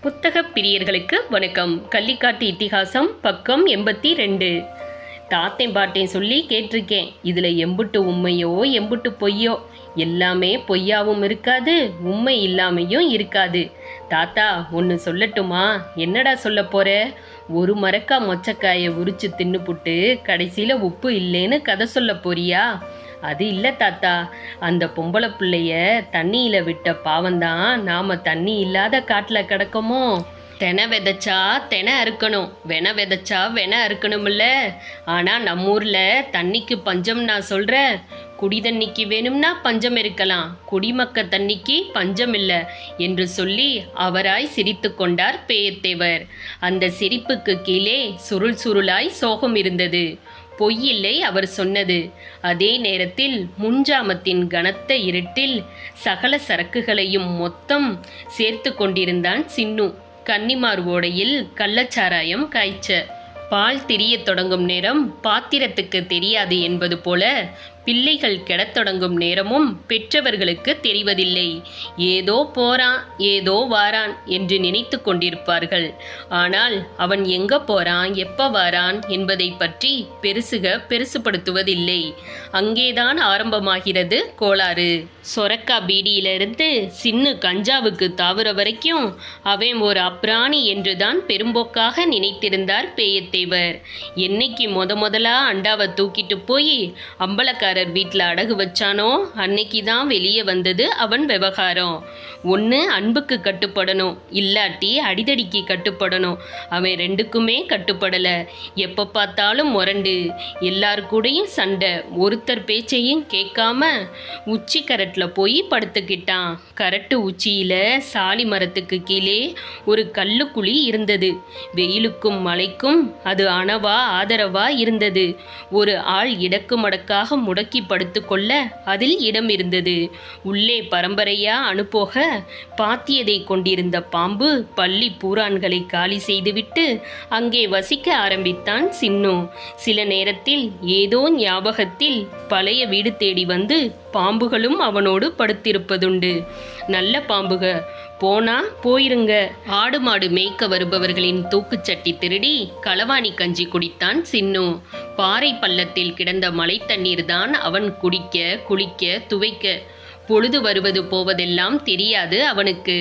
புத்தக பிரியர்களுக்கு வணக்கம். கள்ளிக்காட்டு இத்திகாசம் பக்கம் எண்பத்தி ரெண்டு. தாத்தேன் பாட்டேன் சொல்லி கேட்டிருக்கேன். இதில் எம்புட்டு உண்மையோ எம்புட்டு பொய்யோ எல்லாமே பொய்யாவும் இருக்காது உண்மை இல்லாமையும் இருக்காது. தாத்தா ஒன்று சொல்லட்டுமா? என்னடா சொல்ல போகிற ஒரு மரக்கா மொச்சக்காயை உரிச்சு தின்னுப்புட்டு கடைசியில் உப்பு இல்லைன்னு கதை சொல்ல போறியா? அது இல்லை தாத்தா. அந்த பொம்பளை பிள்ளைய தண்ணியில் விட்ட பாவம்தான் நாம் தண்ணி இல்லாத காட்டில் கிடக்கமோ? தெனை விதைச்சா தெனை அறுக்கணும். வென விதைச்சா வென அறுக்கணும்ல ஆனால் நம்ம ஊரில் தண்ணிக்கு பஞ்சம் நான் சொல்கிறேன் குடி தண்ணிக்கு வேணும்னா பஞ்சம் இருக்கலாம். குடிமக்க தண்ணிக்கு பஞ்சம் இல்லை என்று சொல்லி அவராய் சிரித்து கொண்டார் பேயத்தேவர் அந்த சிரிப்புக்கு கீழே சுருள் சுருளாய் சோகம் இருந்தது. பொய்யில்லை அவர் சொன்னது. அதே நேரத்தில் முன்ஜாமத்தின் கனத்த இருட்டில் சகல சரக்குகளையும் மொத்தம் சேர்த்து கொண்டிருந்தான் சின்னு. கன்னிமார் ஓடையில் கள்ளச்சாராயம் காய்ச்ச. பால் தெரியத் தொடங்கும் நேரம் பாத்திரத்துக்கு தெரியாது என்பது போல பிள்ளைகள் கெடத் தொடங்கும் நேரமும் பெற்றவர்களுக்கு தெரிவதில்லை. ஏதோ போறான் ஏதோ வாரான் என்று நினைத்து கொண்டிருப்பார்கள். ஆனால் அவன் எங்க போறான் எப்ப வாரான் என்பதை பற்றி பெருசுக பெருசுபடுத்துவதில்லை. அங்கேதான் ஆரம்பமாகிறது கோளாறு. சொரக்கா பீடியிலிருந்து சின்னு கஞ்சாவுக்கு தாவுற வரைக்கும் அவன் ஒரு அப்ராணி என்றுதான் பெரும்போக்காக நினைத்திருந்தார் பேயத்தேவர் என்னைக்கு முத முதலா அண்டாவை தூக்கிட்டு போய் அம்பலக்காரர் வீட்டில் அடகு வச்சானோ அன்னைக்கு தான் வெளியே வந்தது அவன் விவகாரம். ஒன்று அன்புக்கு கட்டுப்படணும் இல்லாட்டி அடிதடிக்கு கட்டுப்படணும். அவன் ரெண்டுக்குமே கட்டுப்படலை. எப்போ பார்த்தாலும் முரண்டு. எல்லார் கூடயும் சண்டை. ஒருத்தர் பேச்சையும் கேட்காம உச்சி கரட்டில் போய் படுத்துக்கிட்டான். கரட்டு உச்சியில் சாலி மரத்துக்கு கீழே ஒரு கல்லுக்குழி இருந்தது. வெயிலுக்கும் மழைக்கும் அது அணவா ஆதரவா இருந்தது. ஒரு ஆள் இடக்கு மடக்காக முடக்கி படுத்துக்கொள்ள அதில் இடம் இருந்தது உள்ளே பரம்பரையா அனுப்போக பாத்தியதை கொண்டிருந்த பாம்பு பள்ளி பூரான்களை காலி செய்துவிட்டு அங்கே வசிக்க ஆரம்பித்தான் சின்னு. சில நேரத்தில் ஏதோ ஞாபகத்தில் பழைய வீடு தேடி வந்து பாம்புகளும் அவனோடு படுத்திருப்பதுண்டு. நல்ல பாம்புக போனா போயிருங்க. ஆடு மாடு மேய்க்க வருபவர்களின் தூக்குச்சட்டி திருடி களவாணி கஞ்சி குடித்தான் சின்னு. பாறை பள்ளத்தில் கிடந்த மழை தண்ணீர் தான் அவன் குடிக்க குளிக்க துவைக்க பொழுது வருவது போவதெல்லாம் தெரியாது அவனுக்கு.